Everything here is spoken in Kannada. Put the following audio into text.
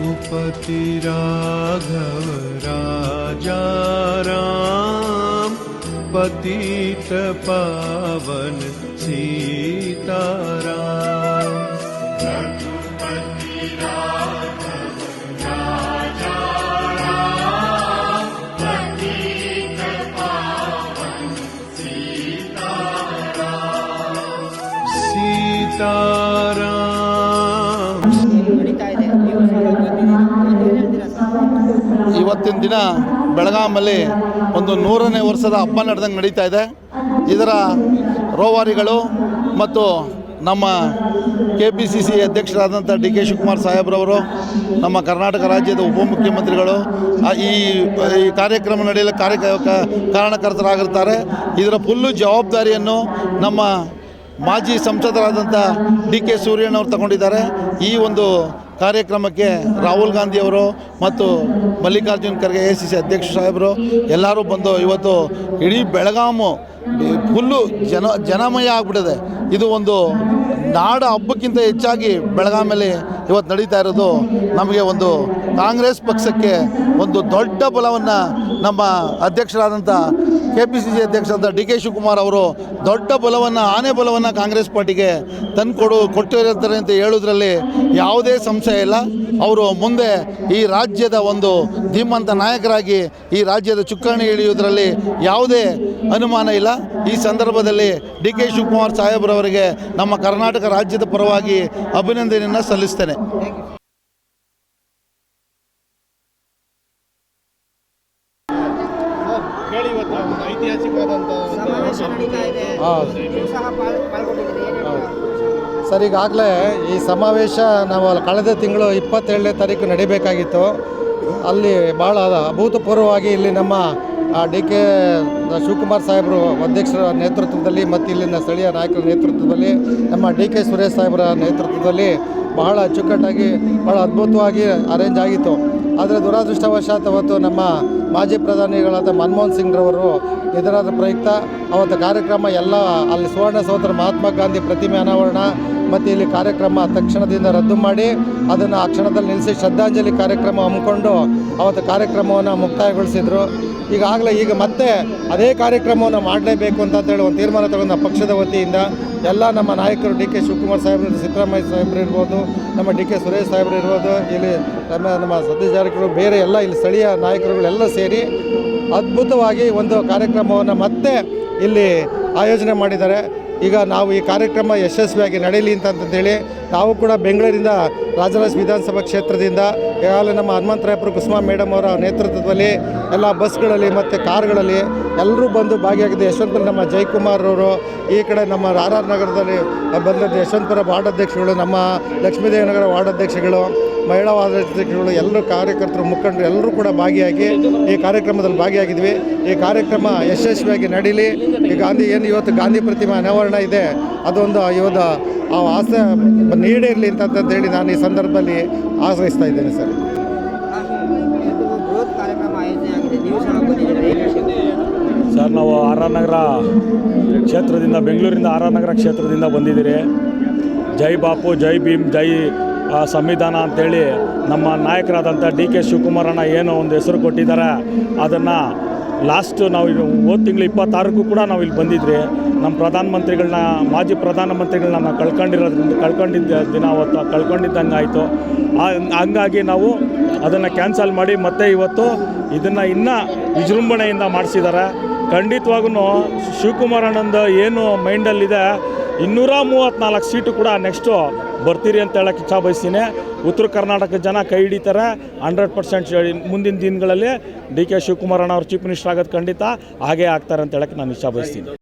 रघुपति राघव राजा राम पतित पावन सीताराम। सीतारा सीता ಇವತ್ತಿನ ದಿನ ಬೆಳಗಾಮಲ್ಲಿ ಒಂದು ನೂರನೇ ವರ್ಷದ ಹಬ್ಬ ನಡೆದಂಗೆ ನಡೀತಾ ಇದೆ. ಇದರ ರೋವಾರಿಗಳು ಮತ್ತು ನಮ್ಮ ಕೆ ಪಿ ಸಿ ಸಿ ಅಧ್ಯಕ್ಷರಾದಂಥ ಡಿ ಕೆ ಶಿವಕುಮಾರ್ ಸಾಹೇಬ್ರವರು, ನಮ್ಮ ಕರ್ನಾಟಕ ರಾಜ್ಯದ ಉಪಮುಖ್ಯಮಂತ್ರಿಗಳು ಈ ಈ ಕಾರ್ಯಕ್ರಮ ನಡೆಯಲು ಕಾರ್ಯ ಕಾರಣಕರ್ತರಾಗಿರ್ತಾರೆ. ಇದರ ಫುಲ್ಲು ಜವಾಬ್ದಾರಿಯನ್ನು ನಮ್ಮ ಮಾಜಿ ಸಂಸದರಾದಂಥ ಡಿ ಕೆ ಸೂರ್ಯನವರು ತಗೊಂಡಿದ್ದಾರೆ. ಈ ಒಂದು ಕಾರ್ಯಕ್ರಮಕ್ಕೆ ರಾಹುಲ್ ಗಾಂಧಿಯವರು ಮತ್ತು Mallikarjun Kharge, A C C ಅಧ್ಯಕ್ಷ ಸಾಹೇಬರು ಎಲ್ಲರೂ ಬಂದು ಇವತ್ತು ಇಡೀ ಬೆಳಗಾಮು ಫುಲ್ಲು ಜನ ಜನಮಯ ಆಗ್ಬಿಟ್ಟಿದೆ. ಇದು ಒಂದು ನಾಡ ಹಬ್ಬಕ್ಕಿಂತ ಹೆಚ್ಚಾಗಿ ಬೆಳಗಾಮಲ್ಲಿ ಇವತ್ತು ನಡೀತಾ ಇರೋದು. ನಮಗೆ ಒಂದು ಕಾಂಗ್ರೆಸ್ ಪಕ್ಷಕ್ಕೆ ಒಂದು ದೊಡ್ಡ ಬಲವನ್ನು ನಮ್ಮ ಅಧ್ಯಕ್ಷರಾದಂಥ ಕೆ ಪಿ ಸಿ ಸಿ ಅಧ್ಯಕ್ಷರಾದ ಡಿ ಕೆ ಶಿವಕುಮಾರ್ ಅವರು ದೊಡ್ಡ ಬಲವನ್ನು, ಆನೆ ಬಲವನ್ನು ಕಾಂಗ್ರೆಸ್ ಪಾರ್ಟಿಗೆ ತಂದುಕೊಡು ಕೊಟ್ಟಿರ್ತಾರೆ ಅಂತ ಹೇಳೋದ್ರಲ್ಲಿ ಯಾವುದೇ ಸಂಶಯ ಇಲ್ಲ. ಅವರು ಮುಂದೆ ಈ ರಾಜ್ಯದ ಒಂದು ಧೀಮಂತ ನಾಯಕರಾಗಿ ಈ ರಾಜ್ಯದ ಚುಕ್ಕಾಣಿ ಇಳಿಯುವುದರಲ್ಲಿ ಯಾವುದೇ ಅನುಮಾನ ಇಲ್ಲ. ಈ ಸಂದರ್ಭದಲ್ಲಿ ಡಿ ಕೆ ಶಿವಕುಮಾರ್ ಸಾಹೇಬ್ರವರಿಗೆ ನಮ್ಮ ಕರ್ನಾಟಕ ರಾಜ್ಯದ ಪರವಾಗಿ ಅಭಿನಂದನೆಯನ್ನು ಸಲ್ಲಿಸ್ತೇನೆ. ಸಮಾವೇಶ ನಡೀತಾ ಇದೆ. ನೀವು ಸಹ ಪಾಲ್- ಪಾಲ್ಗೊಂಡಿದ್ದೀರಿ. ಏನು ಹೇಳ್ತೀರಾ ಸರ್ ಈಗಾಗಲೇ ಈ ಸಮಾವೇಶ ನಾವು ಅಲ್ಲಿ ಕಳೆದ ತಿಂಗಳು ಇಪ್ಪತ್ತೇಳನೇ ತಾರೀಕು ನಡಿಬೇಕಾಗಿತ್ತು. ಅಲ್ಲಿ ಭಾಳ ಅಭೂತಪೂರ್ವವಾಗಿ ಇಲ್ಲಿ ನಮ್ಮ ಡಿ ಕೆ ಶಿವಕುಮಾರ್ ಸಾಹೇಬರು ಅಧ್ಯಕ್ಷರ ನೇತೃತ್ವದಲ್ಲಿ ಮತ್ತು ಇಲ್ಲಿನ ಸ್ಥಳೀಯ ನಾಯಕರ ನೇತೃತ್ವದಲ್ಲಿ ನಮ್ಮ ಡಿ ಕೆ ಸುರೇಶ್ ಸಾಹೇಬರ ನೇತೃತ್ವದಲ್ಲಿ ಬಹಳ ಅಚ್ಚುಕಟ್ಟಾಗಿ ಭಾಳ ಅದ್ಭುತವಾಗಿ ಅರೇಂಜ್ ಆಗಿತ್ತು. ಆದರೆ ದುರಾದೃಷ್ಟವಶಾತ್ ಅವತ್ತು ನಮ್ಮ ಮಾಜಿ ಪ್ರಧಾನಿಗಳಾದ ಮನಮೋಹನ್ ಸಿಂಗ್ರವರು ಇದರಾದ ಪ್ರಯುಕ್ತ ಅವತ್ತು ಕಾರ್ಯಕ್ರಮ ಎಲ್ಲ ಅಲ್ಲಿ ಸುವರ್ಣ ಸಹೋದರ ಮಹಾತ್ಮ ಗಾಂಧಿ ಪ್ರತಿಮೆ ಅನಾವರಣ ಮತ್ತು ಇಲ್ಲಿ ಕಾರ್ಯಕ್ರಮ ತಕ್ಷಣದಿಂದ ರದ್ದು ಮಾಡಿ, ಅದನ್ನು ಆ ಕ್ಷಣದಲ್ಲಿ ನಿಲ್ಲಿಸಿ ಶ್ರದ್ಧಾಂಜಲಿ ಕಾರ್ಯಕ್ರಮ ಹಮ್ಮಿಕೊಂಡು ಅವತ್ತು ಕಾರ್ಯಕ್ರಮವನ್ನು ಮುಕ್ತಾಯಗೊಳಿಸಿದರು. ಈಗಾಗಲೇ ಈಗ ಮತ್ತೆ ಅದೇ ಕಾರ್ಯಕ್ರಮವನ್ನು ಮಾಡಲೇಬೇಕು ಅಂತ ಹೇಳಿ ಒಂದು ತೀರ್ಮಾನ ತಗೊಂಡ ಪಕ್ಷದ ವತಿಯಿಂದ ಎಲ್ಲ ನಮ್ಮ ನಾಯಕರು ಡಿ ಕೆ ಶಿವಕುಮಾರ್ ಸಾಹೇಬ್ರು, ಸಿದ್ದರಾಮಯ್ಯ ಸಾಹೇಬ್ರು ಇರ್ಬೋದು, ನಮ್ಮ ಡಿ ಕೆ ಸುರೇಶ್ ಸಾಹೇಬ್ರು ಇರ್ಬೋದು, ಇಲ್ಲಿ ನಮ್ಮ ನಮ್ಮ ಸತೀಶ್ ಜಾರಕಿಹೊಳಿ ಬೇರೆ ಎಲ್ಲ ಇಲ್ಲಿ ಸ್ಥಳೀಯ ನಾಯಕರುಗಳೆಲ್ಲ ಸೇರಿ ಅದ್ಭುತವಾಗಿ ಒಂದು ಕಾರ್ಯಕ್ರಮವನ್ನು ಮತ್ತೆ ಇಲ್ಲಿ ಆಯೋಜನೆ ಮಾಡಿದ್ದಾರೆ. ಈಗ ನಾವು ಈ ಕಾರ್ಯಕ್ರಮ ಯಶಸ್ವಿಯಾಗಿ ನಡೀಲಿ ಅಂತಂತೇಳಿ ನಾವು ಕೂಡ ಬೆಂಗಳೂರಿಂದ ರಾಜರಾಜ ವಿಧಾನಸಭಾ ಕ್ಷೇತ್ರದಿಂದ ಈಗಾಗಲೇ ನಮ್ಮ ಹನುಮಂತರಾಯಪುರ ಕುಸುಮಾ ಮೇಡಮ್ ಅವರ ನೇತೃತ್ವದಲ್ಲಿ ಎಲ್ಲ ಬಸ್ಗಳಲ್ಲಿ ಮತ್ತು ಕಾರ್ಗಳಲ್ಲಿ ಎಲ್ಲರೂ ಬಂದು ಭಾಗಿಯಾಗಿದ್ದು ಯಶವಂತಪುರ ನಮ್ಮ ಜಯಕುಮಾರ್ ಅವರು, ಈ ಕಡೆ ನಮ್ಮ ಆರ್ ಆರ್ ನಗರದಲ್ಲಿ ಬಂದಿದ್ದ ಯಶವಂತಪುರ ವಾರ್ಡ್ ಅಧ್ಯಕ್ಷಗಳು ನಮ್ಮ ಲಕ್ಷ್ಮೀದೇವನಗರ ವಾರ್ಡ್ ಅಧ್ಯಕ್ಷಗಳು ಮಹಿಳಾ ವಾರ್ಡ್ ಅಧ್ಯಕ್ಷಗಳು ಎಲ್ಲರೂ ಕಾರ್ಯಕರ್ತರು, ಮುಖಂಡರು ಎಲ್ಲರೂ ಕೂಡ ಭಾಗಿಯಾಗಿ ಈ ಕಾರ್ಯಕ್ರಮದಲ್ಲಿ ಭಾಗಿಯಾಗಿದ್ವಿ. ಈ ಕಾರ್ಯಕ್ರಮ ಯಶಸ್ವಿಯಾಗಿ ನಡೀಲಿ. ಗಾಂಧಿ ಏನು ಇವತ್ತು ಗಾಂಧಿ ಪ್ರತಿಮೆ ಅನಾವರಣ ಇದೆ, ಅದೊಂದು ಇವತ್ತು ಆ ಆಸೆ ನೀಡಿರಲಿ ಅಂತಂತೇಳಿ ನಾನು ಈ ಸಂದರ್ಭದಲ್ಲಿ ಆಶ್ರಯಿಸ್ತಾ ಇದ್ದೇನೆ ಸರ್. ಸರ್, ನಾವು ಆರ್ ಆರ್ ನಗರ ಕ್ಷೇತ್ರದಿಂದ, ಬೆಂಗಳೂರಿಂದ ಆರ್ ಆರ್ ನಗರ ಕ್ಷೇತ್ರದಿಂದ ಬಂದಿದ್ದೀರಿ. ಜೈ ಬಾಪು, ಜೈ ಭೀಮ್, ಜೈ ಸಂವಿಧಾನ ಅಂತೇಳಿ ನಮ್ಮ ನಾಯಕರಾದಂಥ ಡಿ ಕೆ ಶಿವಕುಮಾರಣ್ಣ ಏನು ಒಂದು ಹೆಸರು ಕೊಟ್ಟಿದ್ದಾರೆ. ಅದನ್ನು ಲಾಸ್ಟು ನಾವು ಹೋದ ತಿಂಗಳು ಇಪ್ಪತ್ತಾರಕ್ಕೂ ಕೂಡ ನಾವು ಇಲ್ಲಿ ಬಂದಿದ್ರಿ ನಮ್ಮ ಪ್ರಧಾನಮಂತ್ರಿಗಳನ್ನ, ಮಾಜಿ ಪ್ರಧಾನಮಂತ್ರಿಗಳನ್ನ ನಾವು ಕಳ್ಕೊಂಡಿರೋದ್ರಿಂದ, ಕಳ್ಕೊಂಡಿದ್ದ ದಿನ ಅವತ್ತು ಕಳ್ಕೊಂಡಿದ್ದಂಗೆ ಆಯಿತು. ಹಂಗಾಗಿ ನಾವು ಅದನ್ನು ಕ್ಯಾನ್ಸಲ್ ಮಾಡಿ ಮತ್ತೆ ಇವತ್ತು ಇದನ್ನು ಇನ್ನೂ ವಿಜೃಂಭಣೆಯಿಂದ ಮಾಡಿಸಿದ್ದಾರೆ. ಖಂಡಿತವಾಗೂ ಶಿವಕುಮಾರಣ್ಣಂದು ಏನು ಮೈಂಡಲ್ಲಿದೆ ಇನ್ನೂರ ಮೂವತ್ತ್ನಾಲ್ಕು ಸೀಟು ಕೂಡ ನೆಕ್ಸ್ಟು ಬರ್ತೀರಿ ಅಂತ ಹೇಳಕ್ಕೆ ಇಚ್ಛಾ ಬಯಸ್ತೀನಿ ಉತ್ತರ ಕರ್ನಾಟಕದ ಜನ ಕೈ ಹಿಡಿತಾರೆ. ಹಂಡ್ರೆಡ್ ಪರ್ಸೆಂಟ್ ಮುಂದಿನ ದಿನಗಳಲ್ಲಿ ಡಿ ಕೆ ಶಿವಕುಮಾರಣ್ಣ ಅವ್ರು ಚೀಫ್ ಮಿನಿಸ್ಟರ್ ಆಗೋದು ಖಂಡಿತ ಹಾಗೇ ಆಗ್ತಾರೆ ಅಂತ ಹೇಳಕ್ಕೆ ನಾನು ಇಚ್ಛಾ ಬಯಸ್ತೀನಿ